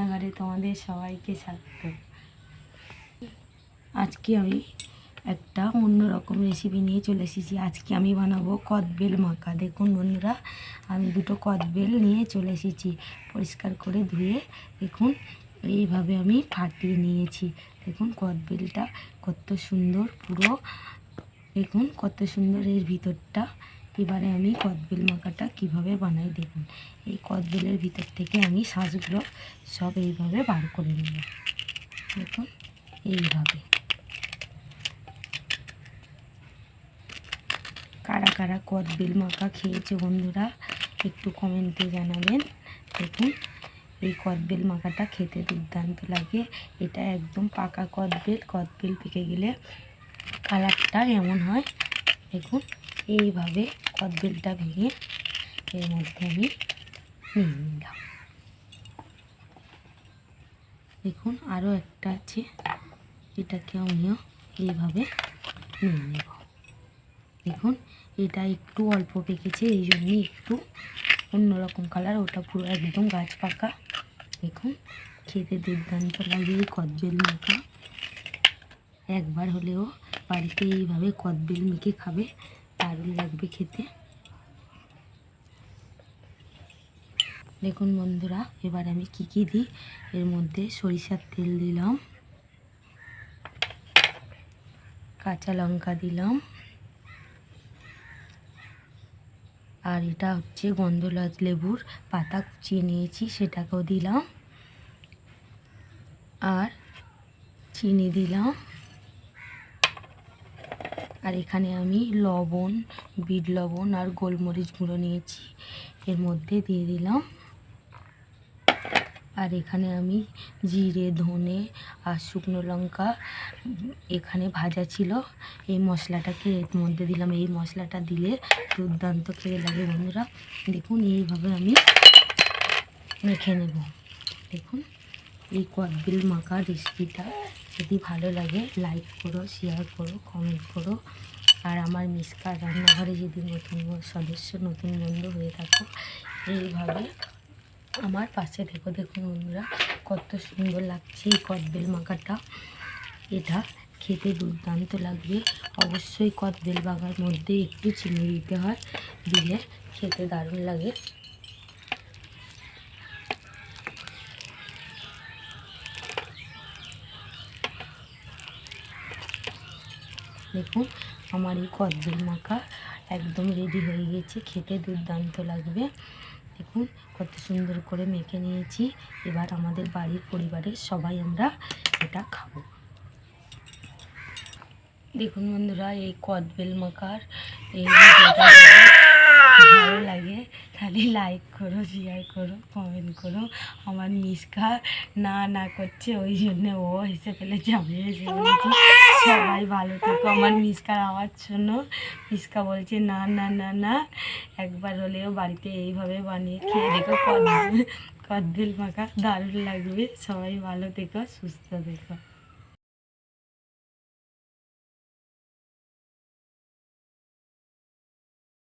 রান্নাঘরে তোমাদের সবাইকে স্বাগত। আজকে আমি একটা অন্যরকম রেসিপি নিয়ে চলে এসেছি। আজকে আমি বানাবো কদবেল মাখা। দেখুন বন্ধুরা, আমি দুটো কদবেল নিয়ে চলে এসেছি। পরিষ্কার করে ধুয়ে দেখুন, এইভাবে আমি ফাটিয়ে নিয়েছি। দেখুন কদবেলটা কত সুন্দর পুরো। দেখুন কত সুন্দর এর ভিতরটা। এবারে আমি কদবেল মাখাটা কীভাবে বানাই দেখুন। এই কদবেলের ভিতর থেকে আমি শাঁসগুলো সব এইভাবে বার করে নেব। দেখুন, এইভাবে। কারা কারা কদবেল মাখা খেয়েছে বন্ধুরা, একটু কমেন্টে জানাবেন। দেখুন, এই কদবেল মাখাটা খেতে দুর্দান্ত লাগে। এটা একদম পাকা কদবেল কদবেল পেকে গেলে কালারটা এমন হয়? দেখুন। এইভাবে কদবেলটা ভেঙে এর মধ্যে আমি নিয়ে নিলাম। দেখুন আরও একটা আছে, এটাকে আমিও এইভাবে নিয়ে নেব। দেখুন, এটা একটু অল্প পেকেছে, এই জন্যই একটু অন্যরকম কালার, ওটা পুরো একদম গাছ পাকা। দেখুন, খেতে দুর্দান্ত লাগে এই কদবেল মাখা। একবার হলেও বাড়িতে এইভাবে কদবেল মেখে খাবে দারুণ লাগবে খেতে। দেখুন বন্ধুরা, এবার আমি কি কি দিই? এর মধ্যে সরিষার তেল দিলাম। কাঁচা লঙ্কা দিলাম। আর এটা হচ্ছে গন্ধরাজ লেবুর পাতা কুচিয়ে নিয়েছি, সেটাকেও দিলাম। আর চিনি দিলাম। আর এখানে আমি লবণ, বিট লবণ আর গোলমরিচ গুঁড়ো নিয়েছি। এর মধ্যে দিয়ে দিলাম। আর এখানে আমি জিরে, ধনে আর শুকনো লঙ্কা এখানে ভাজা ছিল। এই মশলাটাকে এর মধ্যে দিলাম। এই মশলাটা দিলে দুর্দান্ত খেয়ে লাগে বন্ধুরা। দেখুন, এইভাবে আমি মেখে নেব। দেখুন। এই কদবিল মাখা রেসিপিটা যদি ভালো লাগে লাইক করো শেয়ার করো কমেন্ট করো। আর আমার মিসকা রান্নাঘরে যদি নতুন সদস্য, নতুন বন্ধু হয়ে থাকো, এইভাবে আমার পাশে দেখো দেখুন বন্ধুরা, কত সুন্দর লাগছে এই কদবেল মাখাটা। এটা খেতে দুর্দান্ত লাগবে। অবশ্যই কদবেল বাগার মধ্যে একটু চিনি দিতে হয়, দিলে খেতে দারুণ লাগে। দেখুন, আমার এই কদবেল মাখা একদম রেডি হয়ে গেছে, খেতে দুর্দান্ত লাগবে। দেখুন, কত সুন্দর করে মেখে নিয়েছি। এবার আমাদের বাড়ির পরিবারের সবাই আমরা এটা খাব। দেখুন বন্ধুরা, এই কদবেল মাখার এই ভালো লাগে, তাহলে লাইক করো শেয়ার করো কমেন্ট করো। আমার মিসকা না না করছে, ওই জন্য ও হেসে ফেলেছে আমি হেসে ফেলেছি। সবাই ভালো থেকো আমার মিসকার আওয়াজ জন্য মিসকা বলছে, না না না না, একবার হলেও বাড়িতে এইভাবে বানিয়ে খেয়ে দেখো কদ্দিল মাখা দারুণ লাগবে। সবাই ভালো থেকো, সুস্থ থেকো।